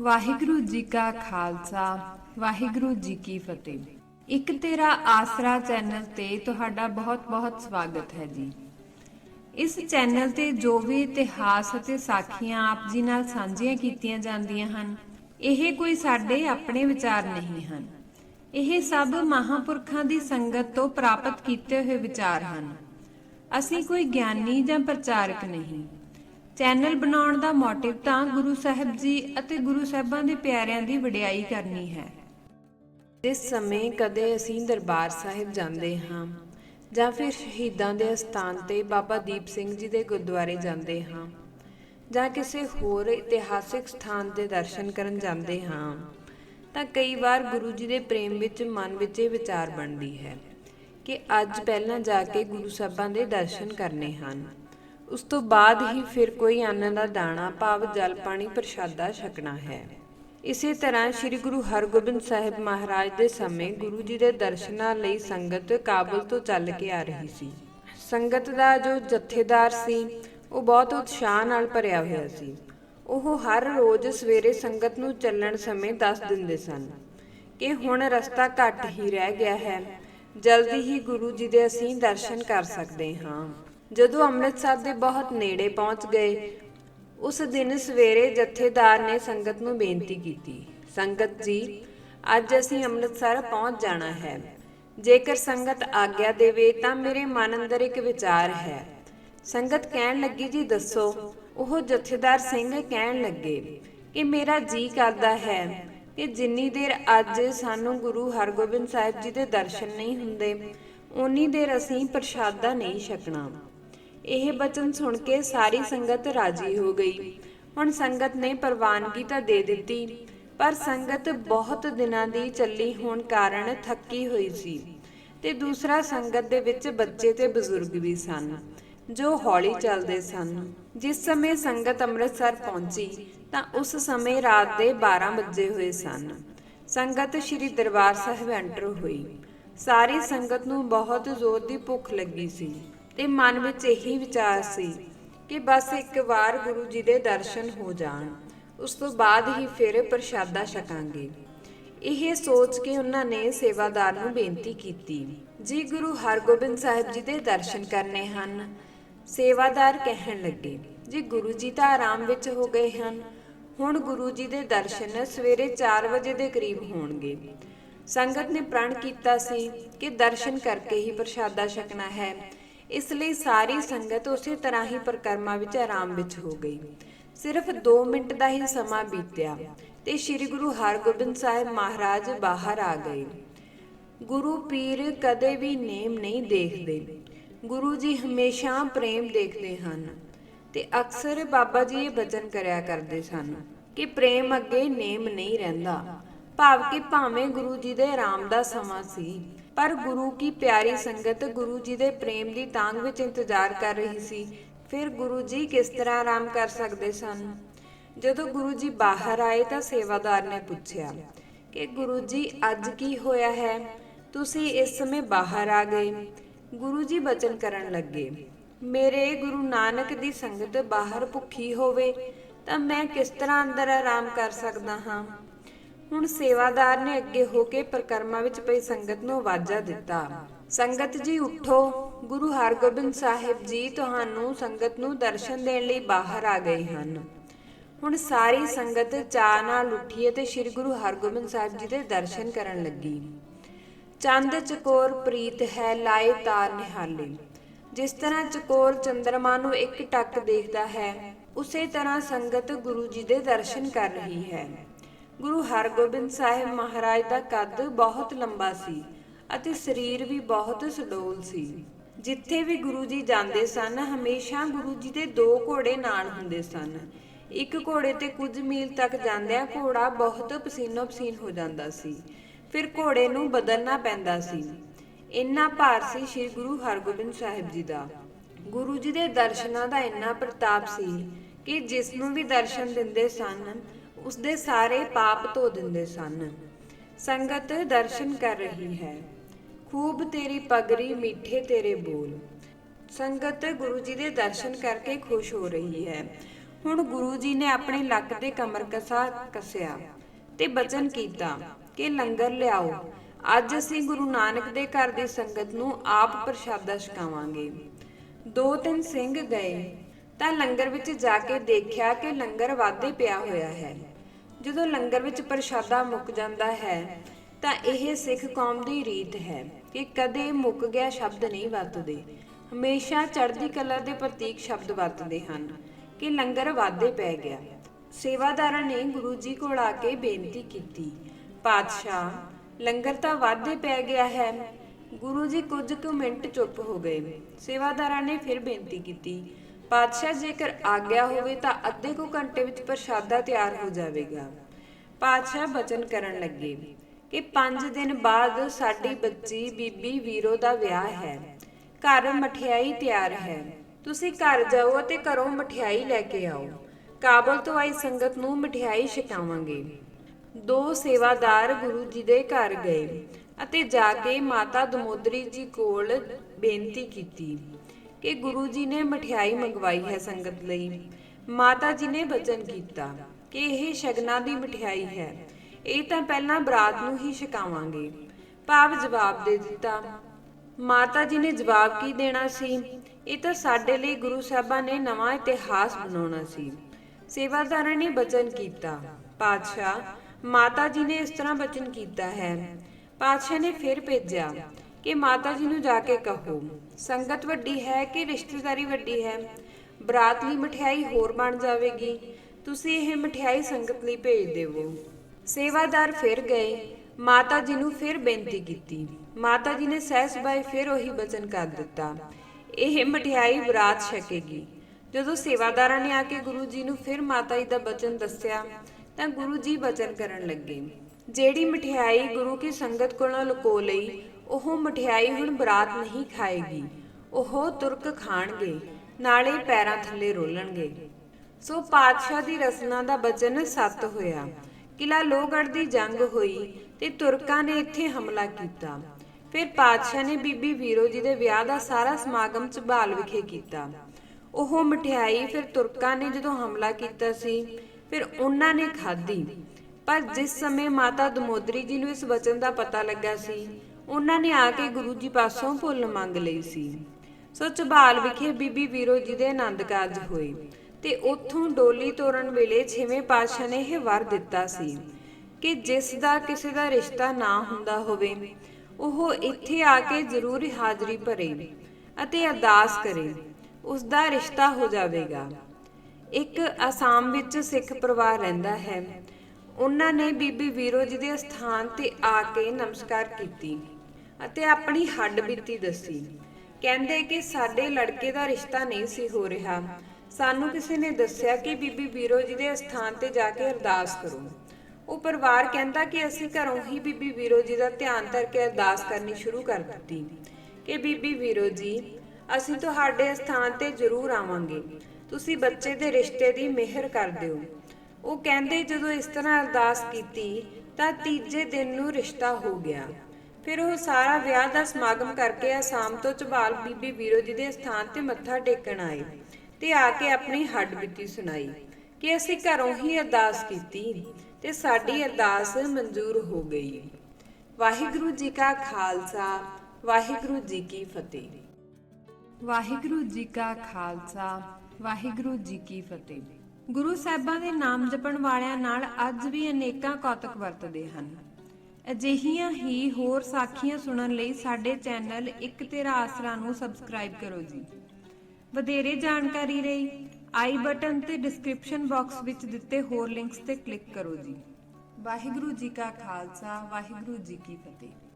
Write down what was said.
ਵਾਹਿਗੁਰੂ ਜੀ ਕਾ ਖਾਲਸਾ, ਵਾਹਿਗੁਰੂ ਜੀ ਕੀ ਫਤਿਹ। ਇੱਕ ਤੇਰਾ ਆਸਰਾ ਚੈਨਲ ਤੇ ਤੁਹਾਡਾ ਬਹੁਤ-ਬਹੁਤ ਸਵਾਗਤ ਹੈ ਜੀ। ਇਸ ਚੈਨਲ ਤੇ ਜੋ ਵੀ ਇਤਿਹਾਸ ਅਤੇ ਸਾਖੀਆਂ ਆਪ ਜੀ ਨਾਲ ਸਾਂਝੀਆਂ ਕੀਤੀਆਂ ਜਾਂਦੀਆਂ ਹਨ, ਇਹ ਕੋਈ ਸਾਡੇ ਆਪਣੇ ਵਿਚਾਰ ਨਹੀਂ ਹਨ। ਇਹ ਸਭ ਮਹਾਪੁਰਖਾਂ ਦੀ ਸੰਗਤ ਤੋਂ ਪ੍ਰਾਪਤ ਕੀਤੇ ਹੋਏ ਵਿਚਾਰ ਹਨ। ਅਸੀਂ ਕੋਈ ਗਿਆਨੀ ਜਾਂ ਪ੍ਰਚਾਰਕ ਨਹੀਂ। ਚੈਨਲ ਬਣਾਉਣ ਦਾ ਮੋਟਿਵ ਤਾਂ ਗੁਰੂ ਸਾਹਿਬ ਜੀ ਅਤੇ ਗੁਰੂ ਸਾਹਿਬਾਂ ਦੇ ਪਿਆਰਿਆਂ ਦੀ ਵਡਿਆਈ ਕਰਨੀ ਹੈ। ਜਿਸ ਸਮੇਂ ਕਦੇ ਅਸੀਂ ਦਰਬਾਰ ਸਾਹਿਬ ਜਾਂਦੇ ਹਾਂ ਜਾਂ ਫਿਰ ਸ਼ਹੀਦਾਂ ਦੇ ਸਥਾਨ ਤੇ ਬਾਬਾ ਦੀਪ ਸਿੰਘ ਜੀ ਦੇ ਗੁਰਦੁਆਰੇ ਜਾਂਦੇ ਹਾਂ ਜਾਂ ਕਿਸੇ ਹੋਰ ਇਤਿਹਾਸਿਕ ਸਥਾਨ ਦੇ ਦਰਸ਼ਨ ਕਰਨ ਜਾਂਦੇ ਹਾਂ, ਤਾਂ ਕਈ ਵਾਰ ਗੁਰੂ ਜੀ ਦੇ ਪ੍ਰੇਮ ਵਿੱਚ ਮਨ ਵਿੱਚ ਇਹ ਵਿਚਾਰ ਬਣਦੀ ਹੈ ਕਿ ਅੱਜ ਪਹਿਲਾਂ ਜਾ ਕੇ ਗੁਰੂ ਸਾਹਿਬਾਂ ਦੇ ਦਰਸ਼ਨ ਕਰਨੇ ਹਨ। ਉਸ ਤੋਂ ਬਾਅਦ ਹੀ ਫਿਰ ਕੋਈ ਅੰਨ ਦਾ ਦਾਣਾ, ਭਾਵ ਜਲ ਪਾਣੀ ਪ੍ਰਸ਼ਾਦਾ ਛਕਣਾ ਹੈ। ਇਸੇ ਤਰ੍ਹਾਂ ਸ੍ਰੀ ਗੁਰੂ ਹਰਗੋਬਿੰਦ ਸਾਹਿਬ ਮਹਾਰਾਜ ਦੇ ਸਮੇਂ ਗੁਰੂ ਜੀ ਦੇ ਦਰਸ਼ਨਾਂ ਲਈ ਸੰਗਤ ਕਾਬਲ ਤੋਂ ਚੱਲ ਕੇ ਆ ਰਹੀ ਸੀ। ਸੰਗਤ ਦਾ ਜੋ ਜਥੇਦਾਰ ਸੀ, ਉਹ ਬਹੁਤ ਉਤਸ਼ਾਹ ਨਾਲ ਭਰਿਆ ਹੋਇਆ ਸੀ। ਉਹ ਹਰ ਰੋਜ਼ ਸਵੇਰੇ ਸੰਗਤ ਨੂੰ ਚੱਲਣ ਸਮੇਂ ਦੱਸ ਦਿੰਦੇ ਸਨ ਕਿ ਹੁਣ ਰਸਤਾ ਘੱਟ ਹੀ ਰਹਿ ਗਿਆ ਹੈ, ਜਲਦੀ ਹੀ ਗੁਰੂ ਜੀ ਦੇ ਅਸੀਂ ਦਰਸ਼ਨ ਕਰ ਸਕਦੇ ਹਾਂ। ਜਦੋਂ ਅੰਮ੍ਰਿਤਸਰ ਦੇ ਬਹੁਤ ਨੇੜੇ ਪਹੁੰਚ ਗਏ, ਉਸ ਦਿਨ ਸਵੇਰੇ ਜਥੇਦਾਰ ਨੇ ਸੰਗਤ ਨੂੰ ਬੇਨਤੀ ਕੀਤੀ, ਸੰਗਤ ਜੀ, ਅੱਜ ਅਸੀਂ ਅੰਮ੍ਰਿਤਸਰ ਪਹੁੰਚ ਜਾਣਾ ਹੈ। ਜੇਕਰ ਸੰਗਤ ਆਗਿਆ ਦੇਵੇ ਤਾਂ ਮੇਰੇ ਮਨ ਅੰਦਰ ਇੱਕ ਵਿਚਾਰ ਹੈ। ਸੰਗਤ ਕਹਿਣ ਲੱਗੀ, ਜੀ ਦੱਸੋ। ਉਹ ਜਥੇਦਾਰ ਸਿੰਘ ਕਹਿਣ ਲੱਗੇ, ਕਿ ਮੇਰਾ ਜੀ ਕਰਦਾ ਹੈ ਕਿ ਜਿੰਨੀ ਦੇਰ ਅੱਜ ਸਾਨੂੰ ਗੁਰੂ ਹਰਗੋਬਿੰਦ ਸਾਹਿਬ ਜੀ ਦੇ ਦਰਸ਼ਨ ਨਹੀਂ ਹੁੰਦੇ ਉਨੀ ਦੇਰ ਅਸੀਂ ਪ੍ਰਸ਼ਾਦਾ ਨਹੀਂ ਛਕਣਾ। ਇਹ ਬਚਨ ਸੁਣ ਕੇ ਸਾਰੀ ਸੰਗਤ ਰਾਜੀ ਹੋ ਗਈ। ਹੁਣ ਸੰਗਤ ਨੇ ਪ੍ਰਵਾਨਗੀ ਤਾਂ ਦੇ ਦਿੱਤੀ, ਪਰ ਸੰਗਤ ਬਹੁਤ ਦਿਨਾਂ ਦੀ ਚੱਲੀ ਹੋਣ ਕਾਰਨ ਥੱਕੀ ਹੋਈ ਸੀ ਤੇ ਦੂਸਰਾ ਸੰਗਤ ਦੇ ਵਿੱਚ ਬੱਚੇ ਤੇ ਬਜ਼ੁਰਗ ਵੀ ਸਨ, ਜੋ ਹੌਲੀ ਚੱਲਦੇ ਸਨ। ਜਿਸ ਸਮੇਂ ਸੰਗਤ ਅੰਮ੍ਰਿਤਸਰ ਪਹੁੰਚੀ, ਤਾਂ ਉਸ ਸਮੇਂ ਰਾਤ ਦੇ 12 ਵਜੇ ਹੋਏ ਸਨ। ਸੰਗਤ ਸ੍ਰੀ ਦਰਬਾਰ ਸਾਹਿਬ ਐਂਟਰ ਹੋਈ। ਸਾਰੀ ਸੰਗਤ ਨੂੰ ਬਹੁਤ ਜ਼ੋਰ ਦੀ ਭੁੱਖ ਲੱਗੀ ਸੀ। ਤੇ ਮਨ ਵਿੱਚ ਇਹੀ ਵਿਚਾਰ ਸੀ ਕਿ ਬਸ ਇੱਕ ਵਾਰ ਗੁਰੂ ਜੀ ਦੇ ਦਰਸ਼ਨ ਹੋ ਜਾਣ, ਉਸ ਤੋਂ ਬਾਅਦ ਹੀ ਫਿਰ ਪ੍ਰਸ਼ਾਦਾ ਛਕਾਂਗੇ। ਇਹ ਸੋਚ ਕੇ ਉਹਨਾਂ ਨੇ ਸੇਵਾਦਾਰ ਨੂੰ ਬੇਨਤੀ ਕੀਤੀ, ਜੀ ਗੁਰੂ ਹਰਗੋਬਿੰਦ ਸਾਹਿਬ ਜੀ ਦੇ ਦਰਸ਼ਨ ਕਰਨੇ ਹਨ। ਸੇਵਾਦਾਰ ਕਹਿਣ ਲੱਗੇ, ਜੀ ਗੁਰੂ ਜੀ ਤਾਂ ਆਰਾਮ ਵਿੱਚ ਹੋ ਗਏ ਹਨ, ਹੁਣ ਗੁਰੂ ਜੀ ਦੇ ਦਰਸ਼ਨ ਸਵੇਰੇ 4 ਵਜੇ ਦੇ ਕਰੀਬ ਹੋਣਗੇ। ਸੰਗਤ ਨੇ ਪ੍ਰਣ ਕੀਤਾ ਸੀ ਕਿ ਦਰਸ਼ਨ ਕਰਕੇ ਹੀ ਪ੍ਰਸ਼ਾਦਾ ਛਕਣਾ ਹੈ। ਇਸ ਲਈ ਸਾਰੀ ਸੰਗਤ ਉਸੇ ਤਰ੍ਹਾਂ ਹੀ ਪ੍ਰਕਰਮਾ ਵਿੱਚ ਆਰਾਮ ਵਿੱਚ ਹੋ ਗਈ। ਸਿਰਫ 2 ਮਿੰਟ ਦਾ ਹੀ ਸਮਾਂ ਬੀਤਿਆ ਤੇ ਸ੍ਰੀ ਗੁਰੂ ਹਰਗੋਬਿੰਦ ਸਾਹਿਬ ਮਹਾਰਾਜ ਬਾਹਰ ਆ ਗਏ। ਗੁਰੂ ਪੀਰ ਕਦੇ ਵੀ ਨੇਮ ਨਹੀਂ ਦੇਖਦੇ। ਗੁਰੂ ਜੀ ਹਮੇਸ਼ਾ ਪ੍ਰੇਮ ਦੇਖਦੇ ਹਨ ਤੇ ਅਕਸਰ ਬਾਬਾ ਜੀ ਇਹ ਬਚਨ ਕਰਿਆ ਕਰਦੇ ਸਨ ਕਿ ਪ੍ਰੇਮ ਅੱਗੇ ਨੇਮ ਨਹੀਂ ਰਹਿੰਦਾ। ਭਾਵ ਕਿ ਭਾਵੇਂ ਗੁਰੂ ਜੀ ਦੇ ਆਰਾਮ ਦਾ ਸਮਾਂ ਸੀ ਪਰ ਗੁਰੂ ਕੀ ਪਿਆਰੀ ਸੰਗਤ ਗੁਰੂ ਜੀ ਦੇ ਪ੍ਰੇਮ ਦੀ ਤਾਂਗ ਵਿੱਚ ਇੰਤਜ਼ਾਰ ਕਰ ਰਹੀ ਸੀ। ਫਿਰ ਗੁਰੂ ਜੀ ਕਿਸ ਤਰ੍ਹਾਂ ਆਰਾਮ ਕਰ ਸਕਦੇ ਸਨ? ਜਦੋਂ ਗੁਰੂ ਜੀ ਬਾਹਰ ਆਏ ਤਾਂ ਸੇਵਾਦਾਰ ਨੇ ਪੁੱਛਿਆ ਕਿ ਗੁਰੂ ਜੀ, ਅੱਜ ਕੀ ਹੋਇਆ ਹੈ? ਤੁਸੀਂ ਇਸ ਸਮੇਂ ਬਾਹਰ ਆ ਗਏ। ਗੁਰੂ ਜੀ ਬਚਨ ਕਰਨ ਲੱਗੇ, ਮੇਰੇ ਗੁਰੂ ਨਾਨਕ ਦੀ ਸੰਗਤ ਬਾਹਰ ਭੁੱਖੀ ਹੋਵੇ ਤਾਂ ਮੈਂ ਕਿਸ ਤਰ੍ਹਾਂ ਅੰਦਰ ਆਰਾਮ ਕਰ ਸਕਦਾ ਹਾਂ? ਹੁਣ ਸੇਵਾਦਾਰ ਨੇ ਅੱਗੇ ਹੋ ਕੇ ਪ੍ਰਕਰਮਾ ਵਿੱਚ ਪਈ ਸੰਗਤ ਨੂੰ ਆਵਾਜ਼ਾ ਦਿੱਤਾ। ਸੰਗਤ ਜੀ, ਉੱਠੋ। ਗੁਰੂ ਹਰਗੋਬਿੰਦ ਸਾਹਿਬ ਜੀ ਤੁਹਾਨੂੰ ਸੰਗਤ ਨੂੰ ਦਰਸ਼ਨ ਦੇਣ ਲਈ ਬਾਹਰ ਆ ਗਏ ਹਨ। ਹੁਣ ਸਾਰੀ ਸੰਗਤ ਚਾਅ ਨਾਲ ਉੱਠੀ ਅਤੇ ਸ੍ਰੀ ਗੁਰੂ ਹਰਗੋਬਿੰਦ ਸਾਹਿਬ ਜੀ ਦੇ ਦਰਸ਼ਨ ਕਰਨ ਲੱਗੀ। ਚੰਦ ਚਕੋਰ ਪ੍ਰੀਤ ਹੈ, ਲਾਏ ਤਾਰ ਨਿਹਾਲੇ। ਜਿਸ ਤਰ੍ਹਾਂ ਚਕੋਰ ਚੰਦਰਮਾ ਨੂੰ ਇੱਕ ਟੱਕ ਦੇਖਦਾ ਹੈ, ਉਸੇ ਤਰ੍ਹਾਂ ਸੰਗਤ ਗੁਰੂ ਜੀ ਦੇ ਦਰਸ਼ਨ ਕਰ ਰਹੀ ਹੈ। ਗੁਰੂ ਹਰਗੋਬਿੰਦ ਸਾਹਿਬ ਮਹਾਰਾਜ ਦਾ ਕੱਦ ਬਹੁਤ ਲੰਬਾ ਸੀ ਅਤੇ ਸਰੀਰ ਵੀ ਬਹੁਤ ਸਡੋਲ ਸੀ। ਜਿੱਥੇ ਵੀ ਗੁਰੂ ਜੀ ਜਾਂਦੇ ਸਨ, ਹਮੇਸ਼ਾ ਗੁਰੂ ਜੀ ਦੇ ਦੋ ਘੋੜੇ ਨਾਲ ਹੁੰਦੇ ਸਨ। ਇੱਕ ਘੋੜੇ ਤੇ ਕੁਝ ਮੀਲ ਤੱਕ ਜਾਂਦਿਆਂ ਘੋੜਾ ਬਹੁਤ ਪਸੀਨੋ ਪਸੀਨ ਹੋ ਜਾਂਦਾ ਸੀ। ਫਿਰ ਘੋੜੇ ਨੂੰ ਬਦਲਣਾ ਪੈਂਦਾ ਸੀ। ਇੰਨਾ ਭਾਰ ਸੀ ਸ੍ਰੀ ਗੁਰੂ ਹਰਗੋਬਿੰਦ ਸਾਹਿਬ ਜੀ ਦਾ। ਗੁਰੂ ਜੀ ਦੇ ਦਰਸ਼ਨਾਂ ਦਾ ਇੰਨਾ ਪ੍ਰਤਾਪ ਸੀ ਕਿ ਜਿਸ ਨੂੰ ਵੀ ਦਰਸ਼ਨ ਦਿੰਦੇ ਸਨ ਉਸਦੇ ਸਾਰੇ ਪਾਪ ਧੋ ਦਿੰਦੇ ਸਨ। ਸੰਗਤ ਦਰਸ਼ਨ ਕਰ ਰਹੀ ਹੈ। ਖੂਬ ਤੇਰੀ ਪਗਰੀ, ਮਿੱਠੇ ਤੇਰੇ ਬੋਲ। ਸੰਗਤ ਗੁਰੂ ਜੀ ਦੇ ਦਰਸ਼ਨ ਕਰਕੇ ਖੁਸ਼ ਹੋ ਰਹੀ ਹੈ। ਹੁਣ ਗੁਰੂ ਜੀ ਨੇ ਆਪਣੇ ਲੱਕ ਤੇ ਕਮਰ ਕਸਾ, ਕੱਸਿਆ ਤੇ ਬਚਨ ਕੀਤਾ ਕਿ ਲੰਗਰ ਲਿਆਓ। ਅੱਜ ਅਸੀਂ ਗੁਰੂ ਨਾਨਕ ਦੇ ਘਰ ਦੀ ਸੰਗਤ ਨੂੰ ਆਪ ਪ੍ਰਸ਼ਾਦਾ ਛਕਾਵਾਂਗੇ। ਦੋ ਤਿੰਨ ਸਿੰਘ ਗਏ ਤਾਂ ਲੰਗਰ ਵਿੱਚ ਜਾ ਕੇ ਦੇਖਿਆ ਕਿ ਲੰਗਰ ਵਾਧੇ ਪਿਆ ਹੋਇਆ ਹੈ। ਜਦੋਂ ਲੰਗਰ ਵਿੱਚ ਪ੍ਰਸ਼ਾਦਾ ਮੁੱਕ ਜਾਂਦਾ ਹੈ, ਤਾਂ ਇਹ ਸਿੱਖ ਕੌਮ ਦੀ ਰੀਤ ਹੈ ਕਿ ਕਦੇ ਮੁੱਕ ਗਿਆ ਸ਼ਬਦ ਨਹੀਂ ਵਰਤਦੇ ਹਮੇਸ਼ਾ ਚੜ੍ਹਦੀ ਕਲਾ ਦੇ ਪ੍ਰਤੀਕ ਸ਼ਬਦ ਵਰਤਦੇ ਹਨ ਕਿ ਲੰਗਰ ਵਾਧੇ ਪੈ ਗਿਆ। ਸੇਵਾਦਾਰਾਂ ਨੇ ਗੁਰੂ ਜੀ ਕੋਲ ਆ ਕੇ ਬੇਨਤੀ ਕੀਤੀ, ਪਾਤਸ਼ਾਹ, ਲੰਗਰ ਤਾਂ ਵਾਧੇ ਪੈ ਗਿਆ ਹੈ। ਗੁਰੂ ਜੀ ਕੁਝ ਕੁ ਮਿੰਟ ਚੁੱਪ ਹੋ ਗਏ। ਸੇਵਾਦਾਰਾਂ ਨੇ ਫਿਰ ਬੇਨਤੀ ਕੀਤੀ ਪਾਤਸ਼ਾਹ ਜੇਕਰ ਆਗਿਆ ਹੋਵੇ ਤਾਂ ਅੱਧੇ ਕੁ ਘੰਟੇ ਵਿੱਚ ਪ੍ਰਸ਼ਾਦਾ ਤਿਆਰ ਹੋ ਜਾਵੇਗਾ। ਪਾਤਸ਼ਾਹ ਬਚਨ ਕਰਨ ਲੱਗੇ ਕਿ 5 ਦਿਨ ਬਾਅਦ ਸਾਡੀ ਬੱਚੀ ਬੀਬੀ ਵੀਰੋ ਦਾ ਵਿਆਹ ਹੈ। ਘਰ ਮਠਿਆਈ ਤਿਆਰ ਹੈ। ਤੁਸੀਂ ਘਰ ਜਾਓ ਅਤੇ ਘਰੋਂ ਮਠਿਆਈ ਲੈ ਕੇ ਆਓ। ਕਾਬਲ ਤੋਂ ਆਈ ਸੰਗਤ ਨੂੰ ਮਠਿਆਈ ਛਕਾਵਾਂਗੇ। ਦੋ ਸੇਵਾਦਾਰ ਗੁਰੂ ਜੀ ਦੇ ਘਰ ਗਏ ਅਤੇ ਜਾ ਕੇ ਮਾਤਾ ਦਮੋਦਰੀ ਜੀ ਕੋਲ ਬੇਨਤੀ ਕੀਤੀ। ਕਿ ਗੁਰੂ ਜੀ ਨੇ ਮਠਿਆਈ ਮੰਗਵਾਈ ਹੈ ਸੰਗਤ ਲਈ। ਮਾਤਾ ਜੀ ਨੇ ਬਚਨ ਕੀਤਾ ਕਿ ਇਹ ਸ਼ਗਨਾਂ ਦੀ ਮਠਿਆਈ ਹੈ। ਇਹ ਤਾਂ ਪਹਿਲਾਂ ਬਰਾਤ ਨੂੰ ਹੀ ਛਕਾਵਾਂਗੇ। ਭਾਵ ਜਵਾਬ ਦੇ ਦਿੱਤਾ। ਮਾਤਾ ਜੀ ਨੇ ਜਵਾਬ ਕੀ ਦੇਣਾ ਸੀ? ਇਹ ਤਾਂ ਸਾਡੇ ਲਈ ਗੁਰੂ ਸਾਹਿਬਾਂ ਨੇ ਨਵਾਂ ਇਤਿਹਾਸ ਬਣਾਉਣਾ ਸੀ। ਸੇਵਾਦਾਰਾਂ ਨੇ ਬਚਨ ਕੀਤਾ। ਪਾਤਸ਼ਾਹ, ਮਾਤਾ ਜੀ ਨੇ ਇਸ ਤਰ੍ਹਾਂ ਬਚਨ ਕੀਤਾ ਹੈ। ਪਾਤਸ਼ਾਹ ਨੇ ਫਿਰ ਭੇਜਿਆ ਕਿ ਮਾਤਾ ਜੀ ਨੂੰ ਜਾ ਕੇ ਕਹੋ। ਸੰਗਤ ਵੱਡੀ ਹੈ ਕਿ ਰਿਸ਼ਤੇਦਾਰੀ ਵੱਡੀ ਹੈ? ਬਰਾਤ ਲਈ ਮਠਿਆਈ ਹੋਰ ਬਣ ਜਾਵੇਗੀ। ਤੁਸੀਂ ਇਹ ਮਠਿਆਈ ਸੰਗਤ ਲਈ ਭੇਜ ਦੇਵੋ। ਸੇਵਾਦਾਰ ਫਿਰ ਗਏ। ਮਾਤਾ ਜੀ ਨੂੰ ਫਿਰ ਬੇਨਤੀ ਕੀਤੀ। ਮਾਤਾ ਜੀ ਨੇ ਸਹਿਜ ਫਿਰ ਉਹੀ ਬਚਨ ਕਰ ਦਿੱਤਾ। ਇਹ ਮਠਿਆਈ ਬਰਾਤ ਛਕੇਗੀ। ਜਦੋਂ ਸੇਵਾਦਾਰਾਂ ਨੇ ਆ ਕੇ ਗੁਰੂ ਜੀ ਨੂੰ ਫਿਰ ਮਾਤਾ ਜੀ ਦਾ ਬਚਨ ਦੱਸਿਆ, ਤਾਂ ਗੁਰੂ ਜੀ ਬਚਨ ਕਰਨ ਲੱਗੇ। ਜਿਹੜੀ ਮਠਿਆਈ ਗੁਰੂ ਕੀ ਸੰਗਤ ਕੋਲੋਂ ਲੁਕੋ ਲਈ ਉਹ ਮਠਿਆਈ ਹੁਣ ਬਰਾਤ ਨਹੀਂ ਖਾਏਗੀ। ਉਹ ਤੁਰਕ ਖਾਣਗੇ, ਨਾਲੇ ਪੈਰਾਂ ਥੱਲੇ ਰੋਲਣਗੇ। ਸੋ ਪਾਤਸ਼ਾਹ ਦੀ ਰਸਨਾ ਦਾ ਬਚਨ ਸੱਤ ਹੋਇਆ। ਕਿਲਾ ਲੋਹਗੜ੍ਹ ਦੀ ਜੰਗ ਹੋਈ ਤੇ ਤੁਰਕਾਂ ਨੇ ਇੱਥੇ ਹਮਲਾ ਕੀਤਾ। ਫਿਰ ਪਾਤਸ਼ਾਹ ਨੇ ਬੀਬੀ ਵੀਰੋ ਜੀ ਦੇ ਵਿਆਹ ਦਾ ਸਾਰਾ ਸਮਾਗਮ ਝਬਾਲ ਵਿਖੇ ਕੀਤਾ। ਉਹ ਮਠਿਆਈ ਫਿਰ ਤੁਰਕਾਂ ਨੇ ਜਦੋਂ ਹਮਲਾ ਕੀਤਾ ਸੀ, ਫਿਰ ਉਹਨਾਂ ਨੇ ਖਾਧੀ। ਪਰ ਜਿਸ ਸਮੇਂ ਮਾਤਾ ਦਮੋਦਰੀ ਜੀ ਨੂੰ ਇਸ ਵਚਨ ਦਾ ਪਤਾ ਲੱਗਾ ਸੀ ਉਹਨਾਂ ਨੇ ਆ ਕੇ ਗੁਰੂ ਜੀ ਪਾਸੋਂ ਭੁੱਲ ਮੰਗ ਲਈ ਸੀ। ਸੋ ਝਬਾਲ ਵਿਖੇ ਬੀਬੀ ਵੀਰੋ ਜੀ ਦੇ ਆਨੰਦ ਕਾਰਜ ਹੋਏ ਤੇ ਉੱਥੋਂ ਡੋਲੀ ਤੋਰਨ ਵੇਲੇ ਛੇਵੇਂ ਪਾਤਸ਼ਾਹ ਨੇ ਇਹ ਵਰ ਦਿੱਤਾ ਸੀ ਕਿ ਜਿਸ ਦਾ ਕਿਸੇ ਦਾ ਰਿਸ਼ਤਾ ਨਾ ਹੁੰਦਾ ਹੋਵੇ, ਉਹ ਇੱਥੇ ਆ ਕੇ ਜ਼ਰੂਰ ਹਾਜ਼ਰੀ ਭਰੇ ਅਤੇ ਅਰਦਾਸ ਕਰੇ, ਉਸ ਦਾ ਰਿਸ਼ਤਾ ਹੋ ਜਾਵੇਗਾ। ਇੱਕ ਅਸਾਮ ਵਿੱਚ ਸਿੱਖ ਪਰਿਵਾਰ ਰਹਿੰਦਾ ਹੈ। ਉਹਨਾਂ ਨੇ ਬੀਬੀ ਵੀਰੋ ਜੀ ਦੇ ਸਥਾਨ ਤੇ ਆ ਕੇ ਨਮਸਕਾਰ ਕੀਤੀ। ਅਤੇ ਆਪਣੀ ਹੱਡ ਬੀਤੀ ਦੱਸੀ। ਕਹਿੰਦੇ ਕਿ ਸਾਡੇ ਲੜਕੇ ਦਾ ਰਿਸ਼ਤਾ ਨਹੀਂ ਸੀ ਹੋ ਰਿਹਾ। ਸਾਨੂੰ ਕਿਸੇ ਨੇ ਦੱਸਿਆ ਕਿ ਬੀਬੀ ਵੀਰੋ ਜੀ ਦੇ ਸਥਾਨ ਤੇ ਜਾ ਕੇ ਅਰਦਾਸ ਕਰੋ। ਉਹ ਪਰਿਵਾਰ ਕਹਿੰਦਾ ਕਿ ਅਸੀਂ ਘਰੋਂ ਹੀ ਬੀਬੀ ਵੀਰੋ ਜੀ ਦਾ ਧਿਆਨ ਧਰ ਕੇ ਅਰਦਾਸ ਕਰਨੀ ਸ਼ੁਰੂ ਕਰ ਦਿੱਤੀ ਕਿ ਬੀਬੀ ਵੀਰੋ ਜੀ, ਅਸੀਂ ਤੁਹਾਡੇ ਸਥਾਨ ਤੇ ਜ਼ਰੂਰ ਆਵਾਂਗੇ। ਤੁਸੀਂ ਬੱਚੇ ਦੇ ਰਿਸ਼ਤੇ ਦੀ ਮਿਹਰ ਕਰ ਦਿਓ। ਉਹ ਕਹਿੰਦੇ ਜਦੋਂ ਇਸ ਤਰ੍ਹਾਂ ਅਰਦਾਸ ਕੀਤੀ ਤਾਂ ਤੀਜੇ ਦਿਨ ਨੂੰ ਰਿਸ਼ਤਾ ਹੋ ਗਿਆ। ਫਿਰ ਉਹ ਸਾਰਾ ਵਿਆਹ ਦਾ ਸਮਾਗਮ ਕਰਕੇ ਆਸਾਮ ਤੋਂ ਝਬਾਲ ਬੀਬੀ ਵੀਰੋ ਜੀ ਦੇ ਸਥਾਨ ਤੇ ਮੱਥਾ ਟੇਕਣ ਆਏ ਤੇ ਆ ਕੇ ਆਪਣੀ ਹੱਡ ਬੀਤੀ ਸੁਣਾਈ ਕਿ ਅਸੀਂ ਘਰੋਂ ਹੀ ਅਰਦਾਸ ਕੀਤੀ ਤੇ ਸਾਡੀ ਅਰਦਾਸ ਮਨਜ਼ੂਰ ਹੋ ਗਈ। ਵਾਹਿਗੁਰੂ ਜੀ ਕਾ ਖਾਲਸਾ, ਵਾਹਿਗੁਰੂ ਜੀ ਕੀ ਫਤਿਹ। ਵਾਹਿਗੁਰੂ ਜੀ ਕਾ ਖਾਲਸਾ, ਵਾਹਿਗੁਰੂ ਜੀ ਕੀ ਫਤਿਹ। ਗੁਰੂ ਸਾਹਿਬਾਂ ਦੇ ਨਾਮ ਜਪਣ ਵਾਲਿਆਂ ਨਾਲ ਅੱਜ ਵੀ ਅਨੇਕਾਂ ਕੌਤਕ ਵਰਤਦੇ ਹਨ। ਅਜਿਹੀਆਂ ਹੀ ਹੋਰ ਸਾਖੀਆਂ ਸੁਣਨ ਲਈ ਸਾਡੇ ਚੈਨਲ ਇੱਕ ਤੇਰਾ ਆਸਰਾ ਨੂੰ ਸਬਸਕ੍ਰਾਈਬ ਕਰੋ ਜੀ। ਵਧੇਰੇ ਜਾਣਕਾਰੀ ਲਈ ਆਈ ਬਟਨ ਤੇ ਡਿਸਕ੍ਰਿਪਸ਼ਨ ਬਾਕਸ ਵਿੱਚ ਦਿੱਤੇ ਹੋਰ ਲਿੰਕਸ ਤੇ ਕਲਿੱਕ ਕਰੋ ਜੀ। ਵਾਹਿਗੁਰੂ ਜੀ ਕਾ ਖਾਲਸਾ, ਵਾਹਿਗੁਰੂ ਜੀ ਕੀ ਫਤਿਹ।